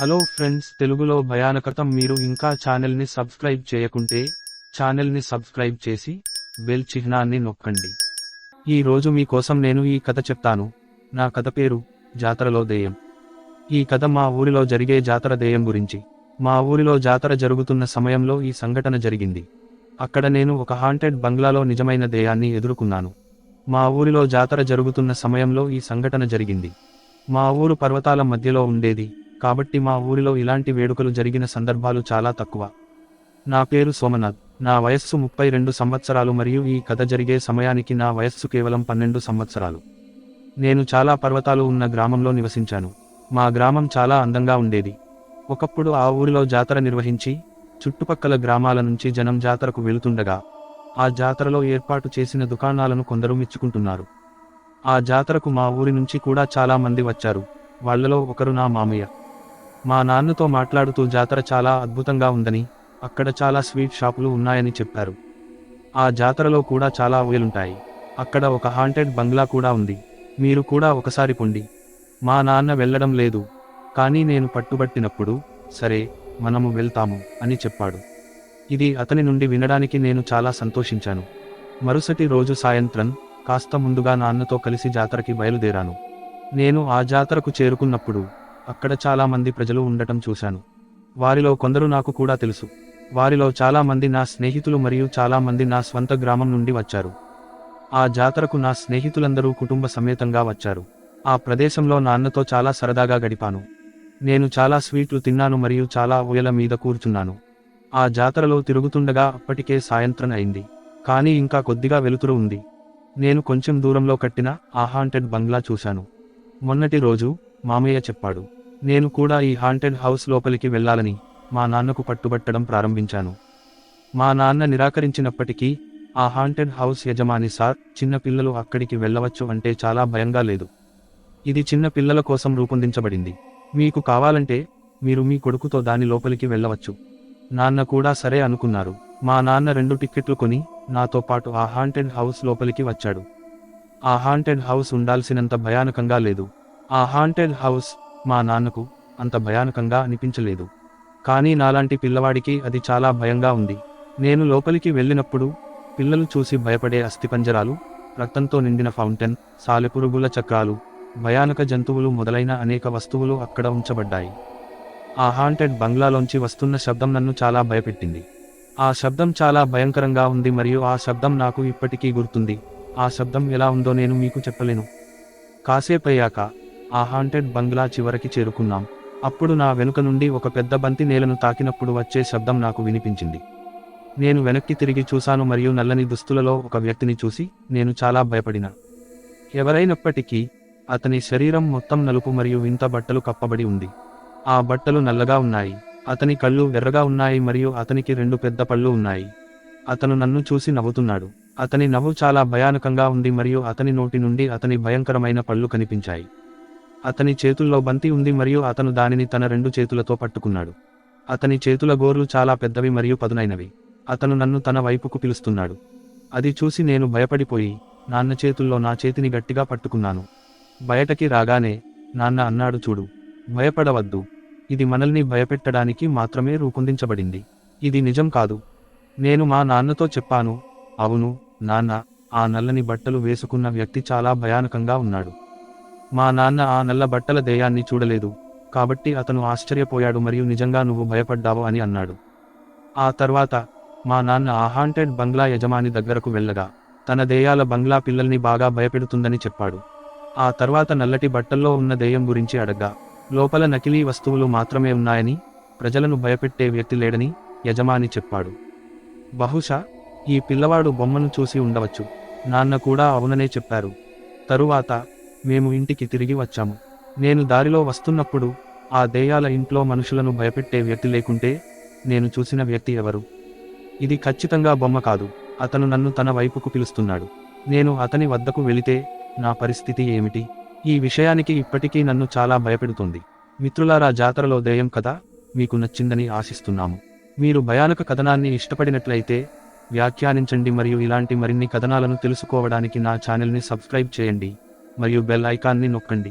Hello friends తెలుగులో భయానకతం మీరు ఇంకా ఛానల్ని సబ్స్క్రైబ్ చేయకుంటే ఛానల్ని సబ్స్క్రైబ్ చేసి బెల్ చిహ్నాన్ని నొక్కండి. ఈ రోజు మీకోసం నేను ఈ కథ చెప్తాను. నా కథ పేరు జాతరలో దెయ్యం ఈ కథ మా ఊరిలో జరిగే జాతర దెయ్యం గురించి. మా ఊరిలో జాతర జరుగుతున్న సమయంలో ఈ సంఘటన జరిగింది. అక్కడ నేను ఒక హాంటెడ్ బంగ్లాలో నిజమైన దెయ్యాన్ని ఎదుర్కొన్నాను. మా ఊరిలో జాతర జరుగుతున్న సమయంలో ఈ సంఘటన జరిగింది. మా ఊరు పర్వతాల మధ్యలో ఉండేది. కాబట్టి మా ఊరిలో ఇలాంటి వేడుకలు జరిగిన సందర్భాలు చాలా తక్కువ. నా పేరు సోమనాథ్. నా వయస్సు ముప్పై రెండు సంవత్సరాలు మరియు ఈ కథ జరిగే సమయానికి నా వయస్సు కేవలం పన్నెండు సంవత్సరాలు. నేను చాలా పర్వతాలు ఉన్న గ్రామంలో నివసించాను. మా గ్రామం చాలా అందంగా ఉండేది. ఒకప్పుడు ఆ ఊరిలో జాతర నిర్వహించి చుట్టుపక్కల గ్రామాల నుంచి జనం జాతరకు వెళుతుండగా ఆ జాతరలో ఏర్పాటు చేసిన దుకాణాలను కొందరు మెచ్చుకుంటున్నారు. ఆ జాతరకు మా ఊరి నుంచి కూడా చాలా మంది వచ్చారు. వాళ్ళలో ఒకరు నా మామయ్య. మా నాన్నతో మాట్లాడుతూ జాతర చాలా అద్భుతంగా ఉందని అక్కడ చాలా స్వీట్ షాపులు ఉన్నాయని చెప్పారు. ఆ జాతరలో కూడా చాలా ఊయలుంటాయి అక్కడ ఒక హాంటెడ్ బంగ్లా కూడా ఉంది. మీరు కూడా ఒకసారి పొండి. మా నాన్న వెళ్ళడం లేదు. కానీ నేను పట్టుబట్టినప్పుడు సరే మనము వెళ్తాము అని చెప్పాడు. ఇది అతని నుండి వినడానికి నేను చాలా సంతోషించాను. మరుసటి రోజు సాయంత్రం కాస్త ముందుగా నాన్నతో కలిసి జాతరకి బయలుదేరాను. నేను ఆ జాతరకు చేరుకున్నప్పుడు అక్కడ చాలా మంది ప్రజలు ఉండటం చూశాను. వారిలో కొందరు నాకు కూడా తెలుసు. వారిలో చాలా మంది నా స్నేహితులు మరియు చాలా మంది నా స్వంత గ్రామం నుండి వచ్చారు. ఆ జాతరకు నా స్నేహితులందరూ కుటుంబ సమేతంగా వచ్చారు. ఆ ప్రదేశంలో నాన్నతో చాలా సరదాగా గడిపాను. నేను చాలా స్వీట్లు తిన్నాను మరియు చాలా ఊయల మీద కూర్చున్నాను. ఆ జాతరలో తిరుగుతుండగా అప్పటికే సాయంత్రం అయింది. కానీ ఇంకా కొద్దిగా వెలుతురు ఉంది. నేను కొంచెం దూరంలో కట్టిన ఆ హాంటెడ్ బంగ్లా చూశాను. మొన్నటి రోజు మామయ్య చెప్పాడు. నేను కూడా ఈ హాంటెడ్ హౌస్ లోపలికి వెళ్ళాలని మా నాన్నకు పట్టుబట్టడం ప్రారంభించాను. మా నాన్న నిరాకరించినప్పటికీ ఆ హాంటెడ్ హౌస్ యజమాని సార్ చిన్న పిల్లలు అక్కడికి వెళ్ళవచ్చు అంటే చాలా భయంగా లేదు. ఇది చిన్న పిల్లల కోసం రూపొందించబడింది. మీకు కావాలంటే మీరు మీ కొడుకుతో దాని లోపలికి వెళ్ళవచ్చు. నాన్న కూడా సరే అనుకున్నారు. మా నాన్న రెండు టిక్కెట్లు కొని నాతో పాటు ఆ హాంటెడ్ హౌస్ లోపలికి వచ్చాడు. ఆ హాంటెడ్ హౌస్ ఉండాల్సినంత భయానకంగా లేదు. ఆ హాంటెడ్ హౌస్ మా నాన్నకు అంత భయానకంగా అనిపించలేదు. కానీ నాలాంటి పిల్లవాడికి అది చాలా భయంగా ఉంది. నేను లోపలికి వెళ్ళినప్పుడు పిల్లలు చూసి భయపడే అస్థిపంజరాలు రక్తంతో నిండిన ఫౌంటైన్ సాలెపురుగుల చక్రాలు భయానక జంతువులు మొదలైన అనేక వస్తువులు అక్కడ ఉంచబడ్డాయి. ఆ హాంటెడ్ బంగ్లాలోంచి వస్తున్న శబ్దం నన్ను చాలా భయపెట్టింది. ఆ శబ్దం చాలా భయంకరంగా ఉంది మరియు ఆ శబ్దం నాకు ఇప్పటికీ గుర్తుంది. ఆ శబ్దం ఎలా ఉందో నేను మీకు చెప్పలేను. కాసేపయ్యాక ఆ హాంటెడ్ బంగ్లా చివరికి చేరుకున్నాం. అప్పుడు నా వెనుక నుండి ఒక పెద్ద బంతి నేలను తాకినప్పుడు వచ్చే శబ్దం నాకు వినిపించింది. నేను వెనక్కి తిరిగి చూశాను మరియు నల్లని దుస్తులలో ఒక వ్యక్తిని చూసి నేను చాలా భయపడిన. ఎవరైనప్పటికీ అతని శరీరం మొత్తం నలుపు మరియు వింత బట్టలు కప్పబడి ఉంది. ఆ బట్టలు నల్లగా ఉన్నాయి. అతని కళ్ళు ఎర్రగా ఉన్నాయి మరియు అతనికి రెండు పెద్ద పళ్ళు ఉన్నాయి. అతను నన్ను చూసి నవ్వుతున్నాడు. అతని నవ్వు చాలా భయానకంగా ఉంది మరియు అతని నోటి నుండి అతని భయంకరమైన పళ్ళు కనిపించాయి. అతని చేతుల్లో బంతి ఉంది మరియు అతను దానిని తన రెండు చేతులతో పట్టుకున్నాడు. అతని చేతుల గోర్లు చాలా పెద్దవి మరియు పదునైనవి. అతను నన్ను తన వైపుకు పిలుస్తున్నాడు. అది చూసి నేను భయపడిపోయి నాన్న చేతుల్లో నా చేతిని గట్టిగా పట్టుకున్నాను. బయటకి రాగానే నాన్న అన్నాడు చూడు భయపడవద్దు. ఇది మనల్ని భయపెట్టడానికి మాత్రమే రూపొందించబడింది. ఇది నిజం కాదు. నేను మా నాన్నతో చెప్పాను అవును నాన్న ఆ నల్లని బట్టలు వేసుకున్న వ్యక్తి చాలా భయానకంగా ఉన్నాడు. మా నాన్న ఆ నల్ల బట్టల దేయాన్ని చూడలేదు. కాబట్టి అతను ఆశ్చర్యపోయాడు మరియు నిజంగా నువ్వు భయపడ్డావు అని అన్నాడు. ఆ తర్వాత మా నాన్న ఆ హాంటెడ్ బంగ్లా యజమాని దగ్గరకు వెళ్ళగా తన దేయాల బంగ్లా పిల్లల్ని బాగా భయపెడుతుందని చెప్పాడు. ఆ తర్వాత నల్లటి బట్టల్లో ఉన్న దేయం గురించి అడగ్గా లోపల నకిలీ వస్తువులు మాత్రమే ఉన్నాయని ప్రజలను భయపెట్టే వ్యక్తి లేడని యజమాని చెప్పాడు. బహుశా ఈ పిల్లవాడు బొమ్మను చూసి ఉండవచ్చు నాన్న కూడా అవుననే చెప్పారు. తరువాత మేము ఇంటికి తిరిగి వచ్చాము. నేను దారిలో వస్తున్నప్పుడు ఆ దేయాల ఇంట్లో మనుషులను భయపెట్టే వ్యక్తి లేకుంటే నేను చూసిన వ్యక్తి ఎవరు? ఇది ఖచ్చితంగా బొమ్మ కాదు. అతను నన్ను తన వైపుకు పిలుస్తున్నాడు. నేను అతని వద్దకు వెళితే నా పరిస్థితి ఏమిటి? ఈ విషయానికి ఇప్పటికీ నన్ను చాలా భయపెడుతుంది. మిత్రులారా జాతరలో దేయం కథ మీకు నచ్చిందని ఆశిస్తున్నాము. మీరు భయానక కథనాన్ని ఇష్టపడినట్లయితే వ్యాఖ్యానించండి మరియు ఇలాంటి మరిన్ని కథనాలను తెలుసుకోవడానికి నా ఛానల్ని సబ్స్క్రైబ్ చేయండి. మరియు బెల్ ఐకాన్ని నొక్కండి.